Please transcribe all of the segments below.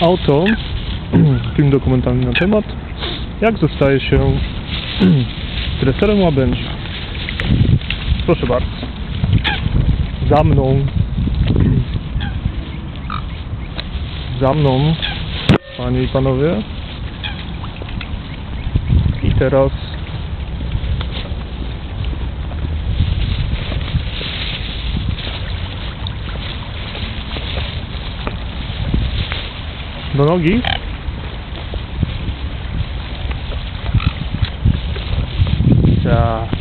auto, film dokumentalny na temat, jak zostaje się treserem łabędzi. Proszę bardzo. Za mną. Za mną, panie i panowie. I teraz do nogi. Tak.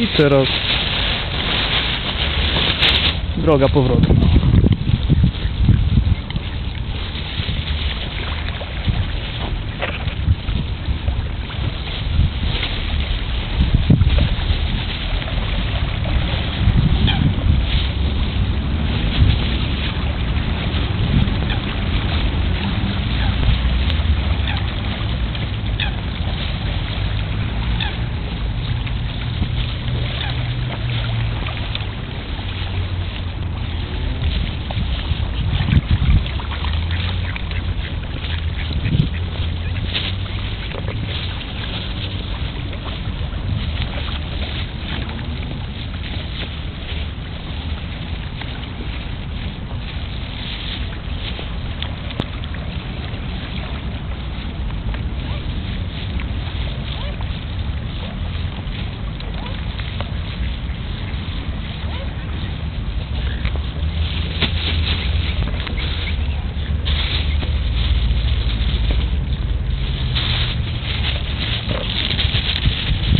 I teraz droga powrotna.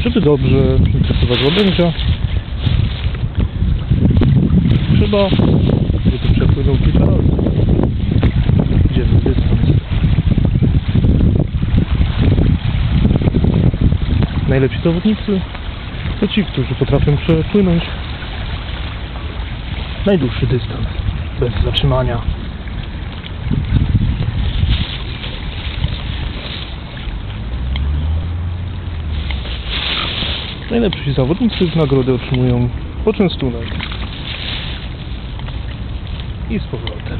Żeby dobrze wytresować łabędzia, trzeba, żeby przepłynął kilka razy. Dzienny dystans. Najlepsi zawodnicy to ci, którzy potrafią przepłynąć najdłuższy dystans, bez zatrzymania. Najlepsi zawodnicy w nagrodę otrzymują poczęstunek. I z powrotem.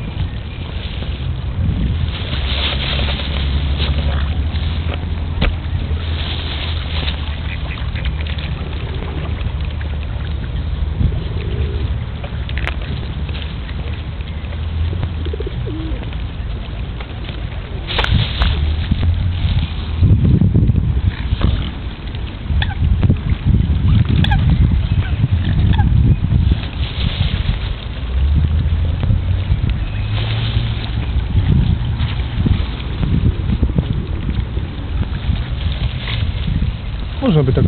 Można by tak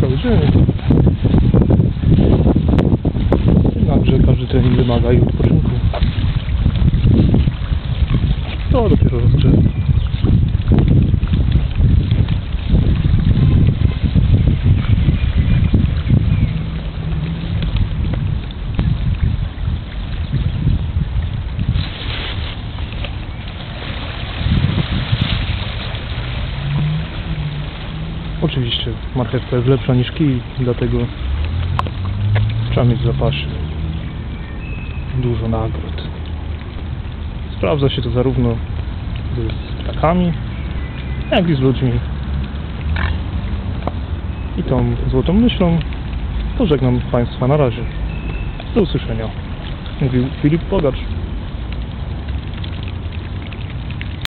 cały dzień. Jednakże każdy trening wymaga i odpoczynku. Oczywiście marchewka jest lepsza niż kij, dlatego trzeba mieć w zapasie dużo nagród. Sprawdza się to zarówno z ptakami, jak i z ludźmi. I tą złotą myślą pożegnam Państwa na razie. Do usłyszenia. Mówił Filip Pogacz.